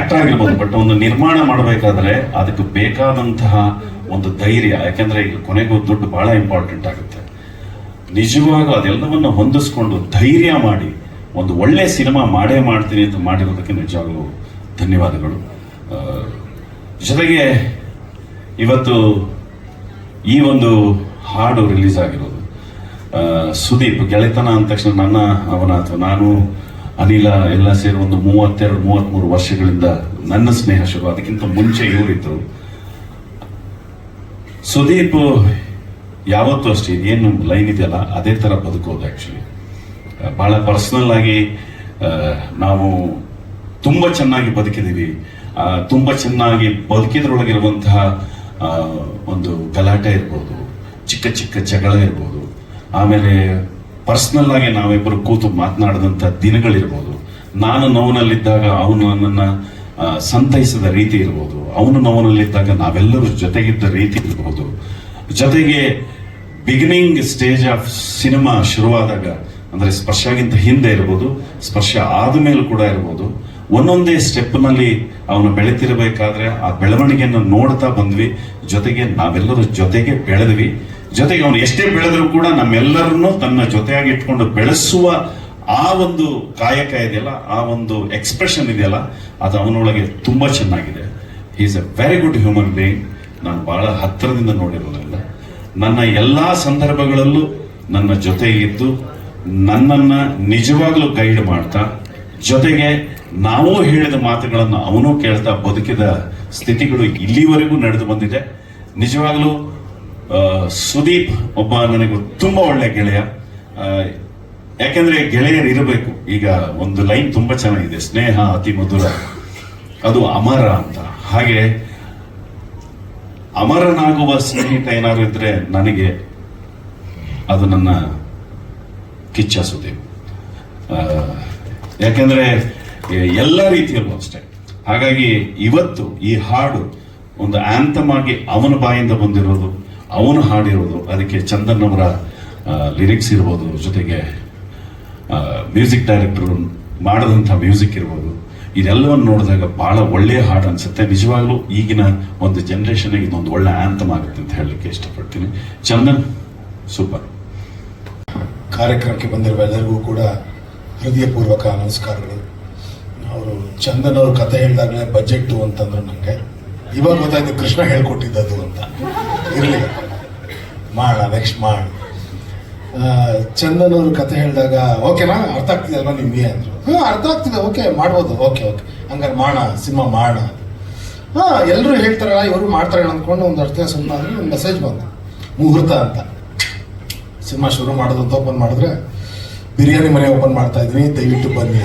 Actor ಆಗಿರ್ಬೋದು but ಒಂದು ನಿರ್ಮಾಣ ಮಾಡಬೇಕಾದ್ರೆ ಅದಕ್ಕೆ ಬೇಕಾದಂತಹ ಒಂದು ಧೈರ್ಯ, ಯಾಕೆಂದ್ರೆ ಈಗ ಕೊನೆಗೂ ದುಡ್ಡು ಬಹಳ ಇಂಪಾರ್ಟೆಂಟ್ ಆಗುತ್ತೆ. ನಿಜವಾಗೂ ಅದೆಲ್ಲವನ್ನ ಹೊಂದಿಸ್ಕೊಂಡು ಧೈರ್ಯ ಮಾಡಿ, ಒಂದು ಒಳ್ಳೆ ಸಿನಿಮಾ ಮಾಡೇ ಮಾಡ್ತೀನಿ ಅಂತ ಮಾಡಿರೋದಕ್ಕೆ ನಿಜವಾಗ್ಲೂ ಧನ್ಯವಾದಗಳು. ಜೊತೆಗೆ ಇವತ್ತು ಈ ಒಂದು ಹಾಡು ರಿಲೀಸ್ ಆಗಿರೋದು. ಸುದೀಪ್, ಗೆಳೆತನ ಅಂದ ತಕ್ಷಣ ನನ್ನ, ಅವನ ಅಥವಾ ನಾನು ಅನಿಲ ಎಲ್ಲ ಸೇರಿ ಒಂದು ಮೂವತ್ತೆರಡು, ಮೂವತ್ಮೂರು ವರ್ಷಗಳಿಂದ ನನ್ನ ಸ್ನೇಹ ಶುರು ಅದಕ್ಕಿಂತ ಮುಂಚೆ ಇವರಿದ್ರು. ಸುದೀಪ್ ಯಾವತ್ತೂ ಅಷ್ಟೇ ಏನು ಲೈನ್ ಇದೆಯಲ್ಲ, ಅದೇ ತರ ಬದುಕೋದು ಆ್ಯಕ್ಚುಲಿ ಬಹಳ ಪರ್ಸನಲ್ ಆಗಿ ನಾವು ತುಂಬಾ ಚೆನ್ನಾಗಿ ಬದುಕಿದೀವಿ ತುಂಬ ಚೆನ್ನಾಗಿ ಬದುಕಿದ್ರೊಳಗಿರುವಂತಹ ಒಂದು ಗಲಾಟೆ ಇರ್ಬೋದು, ಚಿಕ್ಕ ಚಿಕ್ಕ ಜಗಳ ಇರ್ಬೋದು. ಆಮೇಲೆ ಪರ್ಸನಲ್ ಆಗಿ ನಾವಿಬ್ಬರು ಕೂತು ಮಾತನಾಡಿದಂಥ ದಿನಗಳಿರ್ಬೋದು. ನಾನು ನೋವಿನಲ್ಲಿದ್ದಾಗ ಅವನು ನನ್ನನ್ನು ಸಂತೈಸಿದ ರೀತಿ ಇರ್ಬೋದು. ಅವನು ನೋವಿನಲ್ಲಿದ್ದಾಗ ನಾವೆಲ್ಲರೂ ಜೊತೆಗಿದ್ದ ರೀತಿ ಇರ್ಬೋದು. ಜೊತೆಗೆ ಬಿಗಿನಿಂಗ್ ಸ್ಟೇಜ್ ಆಫ್ ಸಿನಿಮಾ ಶುರುವಾದಾಗ, ಅಂದ್ರೆ ಸ್ಪರ್ಶಗಿಂತ ಹಿಂದೆ ಇರ್ಬೋದು, ಸ್ಪರ್ಶ ಆದ ಮೇಲೆ ಕೂಡ ಇರ್ಬೋದು. ಒಂದೊಂದೇ ಸ್ಟೆಪ್ನಲ್ಲಿ ಅವನು ಬೆಳೆತಿರಬೇಕಾದ್ರೆ ಆ ಬೆಳವಣಿಗೆಯನ್ನು ನೋಡ್ತಾ ಬಂದ್ವಿ. ಜೊತೆಗೆ ನಾವೆಲ್ಲರೂ ಜೊತೆಗೆ ಬೆಳೆದ್ವಿ. ಜೊತೆಗೆ ಅವನು ಎಷ್ಟೇ ಬೆಳೆದ್ರು ಕೂಡ ನಮ್ಮೆಲ್ಲರನ್ನೂ ತನ್ನ ಜೊತೆಯಾಗಿ ಇಟ್ಕೊಂಡು ಬೆಳೆಸುವ ಆ ಒಂದು ಕಾಯಕ ಇದೆಯಲ್ಲ, ಆ ಒಂದು ಎಕ್ಸ್ಪ್ರೆಷನ್ ಇದೆಯಲ್ಲ, ಅದು ಅವನೊಳಗೆ ತುಂಬಾ ಚೆನ್ನಾಗಿದೆ. Is a very good human being ನಾನು ಬಹಳ ಹತ್ತಿರದಿಂದ ನೋಡಿರೋದಿಲ್ಲ ನನ್ನ ಎಲ್ಲಾ ಸಂದರ್ಭಗಳಲ್ಲೂ ನನ್ನ ಜೊತೆ ಇದ್ದು ನನ್ನನ್ನ ನಿಜವಾಗ್ಲೂ ಗೈಡ್ ಮಾಡ್ತಾ, ಜೊತೆಗೆ ನಾವು ಹೇಳಿದ ಮಾತುಗಳನ್ನು ಅವನು ಕೇಳ್ತಾ ಬದುಕಿದ ಸ್ಥಿತಿಗಳು ಇಲ್ಲಿವರೆಗೂ ನಡೆದು ಬಂದಿದೆ. ನಿಜವಾಗ್ಲೂ ಸುದೀಪ್ ಒಬ್ಬ ನನಗೆ ತುಂಬಾ ಒಳ್ಳೆ ಗೆಳೆಯ. ಯಾಕೆಂದ್ರೆ ಗೆಳೆಯರು ಇರಬೇಕು. ಈಗ ಒಂದು ಲೈನ್ ತುಂಬಾ ಚೆನ್ನಾಗಿದೆ. ಸ್ನೇಹ ಅತಿ ಮಧುರ. ಅದು ಅಮರ ಅಂತ. ಹಾಗೆ ಅಮರನಾಗುವ ಸ್ನೇಹಿತ ಏನಾದ್ರು ಇದ್ರೆ ನನಗೆ ಅದು ನನ್ನ ಕಿಚ್ಚ ಸುದೀಪ್. ಯಾಕೆಂದ್ರೆ ಎಲ್ಲ ರೀತಿಯಲ್ಲೂ ಅಷ್ಟೇ. ಹಾಗಾಗಿ ಇವತ್ತು ಈ ಹಾಡು ಒಂದು ಆಂಥಮ್ ಆಗಿ ಅವನ ಬಾಯಿಂದ ಬಂದಿರೋದು ಅವನು ಹಾಡಿರೋದು, ಅದಕ್ಕೆ ಚಂದನ್ ಅವರ ಲಿರಿಕ್ಸ್ ಇರ್ಬೋದು, ಜೊತೆಗೆ ಮ್ಯೂಸಿಕ್ ಡೈರೆಕ್ಟರ್ ಮಾಡಿದಂಥ ಮ್ಯೂಸಿಕ್ ಇರ್ಬೋದು. ಇದೆಲ್ಲವನ್ನು ನೋಡಿದಾಗ ಬಹಳ ಒಳ್ಳೆಯ ಹಾಡು ಅನಿಸುತ್ತೆ. ನಿಜವಾಗ್ಲೂ ಈಗಿನ ಒಂದು ಜನರೇಷನ್ ಇದೊಂದು ಒಳ್ಳೆ ಆಂಥಮ್ ಆಗುತ್ತೆ ಅಂತ ಹೇಳಲಿಕ್ಕೆ ಇಷ್ಟಪಡ್ತೀನಿ. ಚಂದನ್ ಸೂಪರ್ ಕಾರ್ಯಕ್ರಮಕ್ಕೆ ಬಂದಿರುವ ಎಲ್ಲರಿಗೂ ಕೂಡ ಹೃದಯಪೂರ್ವಕ ನಮಸ್ಕಾರಗಳು. ಅವರು ಚಂದನ್ ಅವ್ರ ಕತೆ ಹೇಳಿದಾಗಲೇ ಬಜೆಟ್ ಅಂತಂದ್ರು ನನಗೆ ಇವಾಗ ಗೊತ್ತಾಯ್ತು ಕೃಷ್ಣ ಹೇಳ್ಕೊಟ್ಟಿದ್ದದು ಅಂತ. ಇರಲಿ ಮಾಡ ನೆಕ್ಸ್ಟ್ ಮಾಡ. ಚಂದನ್ ಅವ್ರ ಕತೆ ಹೇಳಿದಾಗ ಓಕೆನಾ ಅರ್ಥ ಆಗ್ತಿದೆ ಅಲ್ವಾ ನಿಮಗೆ? ಅಂದರು. ಹ್ಞೂ ಅರ್ಥ ಆಗ್ತಿದೆ. ಓಕೆ ಮಾಡ್ಬೋದು. ಓಕೆ ಓಕೆ ಹಂಗಾರೆ ಮಾಡೋಣ ಸಿನಿಮಾ ಮಾಡೋಣ ಹಾಂ ಎಲ್ಲರೂ ಹೇಳ್ತಾರಲ್ಲ, ಇವರು ಮಾಡ್ತಾರೆ ಅಂದ್ಕೊಂಡು ಒಂದು ಅರ್ಥ ಸುಮ್ಮನೆ ಒಂದು ಮೆಸೇಜ್ ಬಂತು. ಮುಹೂರ್ತ ಅಂತ. ಸಿನಿಮಾ ಶುರು ಮಾಡೋದು ಅಂತ ಓಪನ್ ಮಾಡಿದ್ರೆ, ಬಿರಿಯಾನಿ ಮನೆ ಓಪನ್ ಮಾಡ್ತಾ ಇದ್ವಿ ದಯವಿಟ್ಟು ಬನ್ನಿ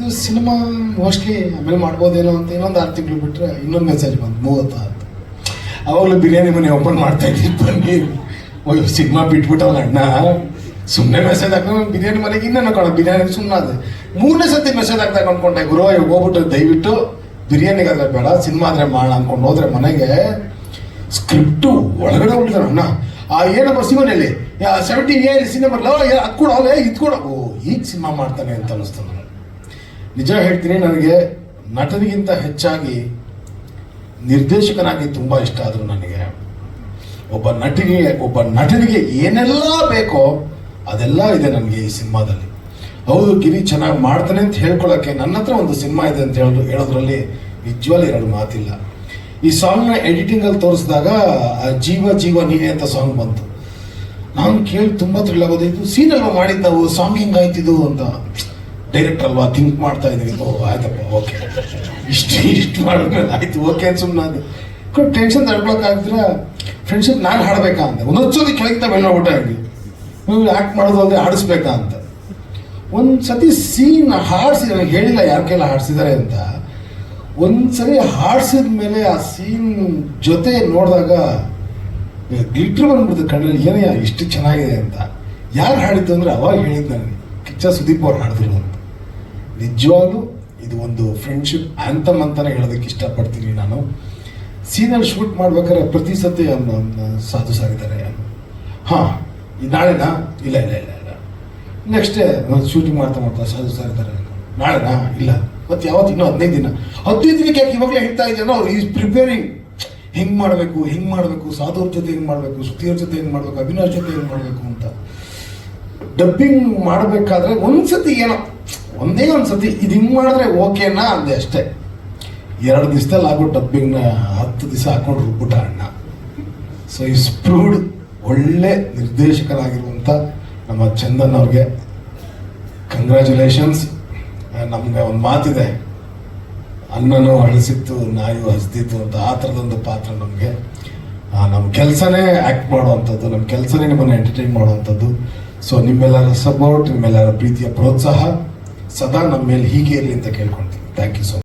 ಇದು ಸಿನಿಮಾ ಮೋಸ್ಟ್ಲಿ ಆಮೇಲೆ ಮಾಡ್ಬೋದೇನೋ ಅಂತ ಇನ್ನೊಂದು ಆರು ತಿಂಗಳು ಬಿಟ್ಟರೆ ಇನ್ನೊಂದು ಮೆಸೇಜ್ ಬಂತು, ಮೂವತ್ತು ಅಂತ. ಅವಾಗಲೂ ಬಿರಿಯಾನಿ ಮನೆ ಓಪನ್ ಮಾಡ್ತಾ ಇದ್ದೀನಿ ಬನ್ನಿ. ಓಯ್ ಸಿನಿಮಾ ಬಿಟ್ಬಿಟ್ಟವಲ್ಲ ಅಣ್ಣ. ಸುಮ್ಮನೆ ಮೆಸೇಜ್ ಹಾಕೊಂಡು ಬಿರಿಯಾನಿ ಮನೆಗೆ ಇನ್ನೇನು ಕಾಣ ಬಿರಿಯಾನಿ ಸುಮ್ಮನೆ ಅದೇ. ಮೂರನೇ ಸತಿ ಮೆಸೇಜ್ ಹಾಕ್ತಾ ಅಂದ್ಕೊಂಡೆ ಗುರು ಇವಾಗ ಹೋಗ್ಬಿಟ್ಟು ದಯವಿಟ್ಟು ಬಿರಿಯಾನಿಗಾದ್ರೆ ಬೇಡ, ಸಿನಿಮಾ ಆದರೆ ಮಾಡೋಣ ಅಂದ್ಕೊಂಡು ಹೋದ್ರೆ ಮನೆಗೆ ಸ್ಕ್ರಿಪ್ಟು ಒಳಗಡೆ ಹೊಡಿದಾರೆ ಅಣ್ಣ. ಆ ಏನಪ್ಪ ಸಿನಿಮಾನಲ್ಲಿ ಸೆವೆಂಟಿ ಏನ್ ಸಿನಿಮಾ ಅದು ಕೂಡ ಅವೇ ಇದು ಕೂಡ ಓ, ಈಗ ಸಿನಿಮಾ ಮಾಡ್ತಾನೆ ಅಂತ ಅನ್ನಿಸ್ತು ನಿಜ ಹೇಳ್ತೀನಿ, ನನಗೆ ನಟನಿಗಿಂತ ಹೆಚ್ಚಾಗಿ ನಿರ್ದೇಶಕನಾಗಿ ತುಂಬ ಇಷ್ಟ ಆದರು ನನಗೆ. ಒಬ್ಬ ನಟಿಗೆ, ಒಬ್ಬ ನಟನಿಗೆ ಏನೆಲ್ಲ ಬೇಕೋ ಅದೆಲ್ಲ ಇದೆ ನನಗೆ ಈ ಸಿನಿಮಾದಲ್ಲಿ. ಹೌದು ಗಿರಿ ಚೆನ್ನಾಗಿ ಮಾಡ್ತಾನೆ ಅಂತ ಹೇಳ್ಕೊಳ್ಳೋಕ್ಕೆ ನನ್ನ ಹತ್ರ ಒಂದು ಸಿನಿಮಾ ಇದೆ ಅಂತ ಹೇಳೋದು ಹೇಳೋದ್ರಲ್ಲಿ ವಿಜ್ವಲ್ ಎರಡು ಮಾತಿಲ್ಲ. ಈ ಸಾಂಗ್ನ ಎಡಿಟಿಂಗಲ್ಲಿ ತೋರಿಸಿದಾಗ ಜೀವ ಜೀವ ನೀನೆ ಅಂತ ಸಾಂಗ್ ಬಂತು. ನಾನು ಕೇಳಿ ತುಂಬ ಥ್ರಿಲ್ ಆಗೋದು, ಇದು ಸೀನಲ್ವ ಸಾಂಗ್ ಹಿಂಗಾಯ್ತಿದ್ದು ಅಂತ. ಡೈರೆಕ್ಟರ್ ಅಲ್ವಾ ಥಿಂಕ್ ಮಾಡ್ತಾ ಇದ್ವಿ. ಓ, ಆಯ್ತಪ್ಪ ಓಕೆ ಇಷ್ಟು ಇಷ್ಟು ಮಾಡಿದ್ಮೇಲೆ ಆಯ್ತು ಓಕೆ ಅಂತ ಸುಮ್ಮನೆ ಅದು ಟೆನ್ಷನ್ ತಡ್ಕೊಳಕ್ಕಾಗಿದ್ರೆ ಫ್ರೆಂಡ್ಶಿಪ್ ನಾನು ಹಾಡಬೇಕಾ ಅಂತ. ಒಂದೊಂದು ಸತಿ ಕೆಳಗಿಂತ ಮೇಲೆ ನೋಡ್ಬಿಟ್ಟೆ ಆಗಿ ನೀವು ಆ್ಯಕ್ಟ್ ಮಾಡೋದು ಅಲ್ಲದೆ ಹಾಡಿಸ್ಬೇಕಾ ಅಂತ. ಒಂದು ಸತಿ ಸೀನ್ ಹಾಡಿಸಿ ನನಗೆ ಹೇಳಿಲ್ಲ ಯಾರ ಕೈಲ ಹಾಡಿಸಿದ್ದಾರೆ ಅಂತ. ಒಂದ್ಸರಿ ಹಾಡಿಸಿದ ಮೇಲೆ ಆ ಸೀನ್ ಜೊತೆ ನೋಡಿದಾಗ ಗ್ಲಿಟ್ರ್ ಬಂದ್ಬಿಡ್ತು ಕಣ್ಣಲ್ಲಿ. ಏನೇ, ಇಷ್ಟು ಚೆನ್ನಾಗಿದೆ ಅಂತ. ಯಾರು ಹಾಡಿದ್ದು ಅಂದ್ರೆ ಅವಾಗ ಹೇಳಿದ್ದು ನನಗೆ ಕಿಚ್ಚ ಸುದೀಪ್ ಅವ್ರು ಹಾಡಿದ್ರು ಅಂತ. ನಿಜವಾಗ್ಲೂ ಇದು ಒಂದು ಫ್ರೆಂಡ್ಶಿಪ್ ಆ್ಯಂಥಮ್ ಅಂತಲೇ ಹೇಳೋದಕ್ಕೆ ಇಷ್ಟಪಡ್ತೀನಿ ನಾನು. ಸೀನಲ್ಲಿ ಶೂಟ್ ಮಾಡ್ಬೇಕಾದ್ರೆ ಪ್ರತಿ ಸತಿ ಸಾಧು ಸಾಗಿದ್ದಾರೆ ಹಾಂ ನಾಳೆನಾ? ಇಲ್ಲ ಇಲ್ಲ ಇಲ್ಲ ಇಲ್ಲ. ನೆಕ್ಸ್ಟ್ ಶೂಟಿಂಗ್ ಮಾಡ್ತಾ ಮಾಡ್ತಾ ಸಾಧು ಸಾಗಿದ್ದಾರೆ ನಾಳೆನಾ? ಇಲ್ಲ. ಮತ್ತೆ ಯಾವತ್ತು? ಇನ್ನೂ ಹದಿನೈದು ದಿನ. ಹದಿನೈದು ದಿನಕ್ಕೆ ಯಾಕೆ ಇವಾಗಲೇ ಹೇಳ್ತಾ ಇದೆಯಲ್ಲ ಅವ್ರು ಈಸ್ ಪ್ರಿಪೇರಿಂಗ್ ಹೆಂಗೆ ಮಾಡಬೇಕು ಹೆಂಗೆ ಮಾಡಬೇಕು? ಸಾಧುವ್ರ ಜೊತೆ ಹೆಂಗೆ ಮಾಡಬೇಕು? ಶ್ರುತಿಯವ್ರ ಜೊತೆ ಹೆಂಗೆ ಮಾಡಬೇಕು? ಅಭಿನವ್ ಜೊತೆ ಹೆಂಗೆ ಮಾಡಬೇಕು ಅಂತ. ಡಬ್ಬಿಂಗ್ ಮಾಡಬೇಕಾದ್ರೆ ಒಂದ್ಸತಿ ಏನೋ ಒಂದೇ ಒಂದು ಸತಿ, ಇದು ಹಿಂಗ್ ಮಾಡಿದ್ರೆ ಓಕೆನಾ ಅಂದೆ ಅಷ್ಟೇ. ಎರಡು ದಿವಸದಲ್ಲಿ ಆಗೋ ಡಬ್ಬಿಂಗ್ನ ಹತ್ತು ದಿವಸ ಹಾಕೊಂಡು ರುಬ್ಬಿಟ್ಟ ಅಣ್ಣ. ಸೊ ಈ ಸ್ಪ್ರೂಡ್ ಒಳ್ಳೆ ನಿರ್ದೇಶಕರಾಗಿರುವಂಥ ನಮ್ಮ ಚಂದನ್ ಅವ್ರಿಗೆ ಕಂಗ್ರ್ಯಾಚುಲೇಷನ್ಸ್ ನಮಗೆ ಒಂದು ಮಾತಿದೆ. ಅನ್ನನೂ ಅಳಿಸಿತ್ತು, ನಾಯು ಹಸ್ದಿತ್ತು ಅಂತ ಆ ಥರದೊಂದು ಪಾತ್ರ ನಮಗೆ. ನಮ್ಮ ಕೆಲಸನೇ ಆ್ಯಕ್ಟ್ ಮಾಡುವಂಥದ್ದು ನಮ್ಮ ಕೆಲಸನೇ ನಿಮ್ಮನ್ನು ಎಂಟರ್ಟೈನ್ ಮಾಡುವಂಥದ್ದು. ಸೊ ನಿಮ್ಮೆಲ್ಲರ ಸಪೋರ್ಟ್ ನಿಮ್ಮೆಲ್ಲರ ಪ್ರೀತಿಯ ಪ್ರೋತ್ಸಾಹ. ಸದಾ ನಮ್ಮ ಮೇಲೆ ಹೀಗೆ ಇರಲಿ ಅಂತ ಕೇಳ್ಕೊಳ್ತೀನಿ. Thank you so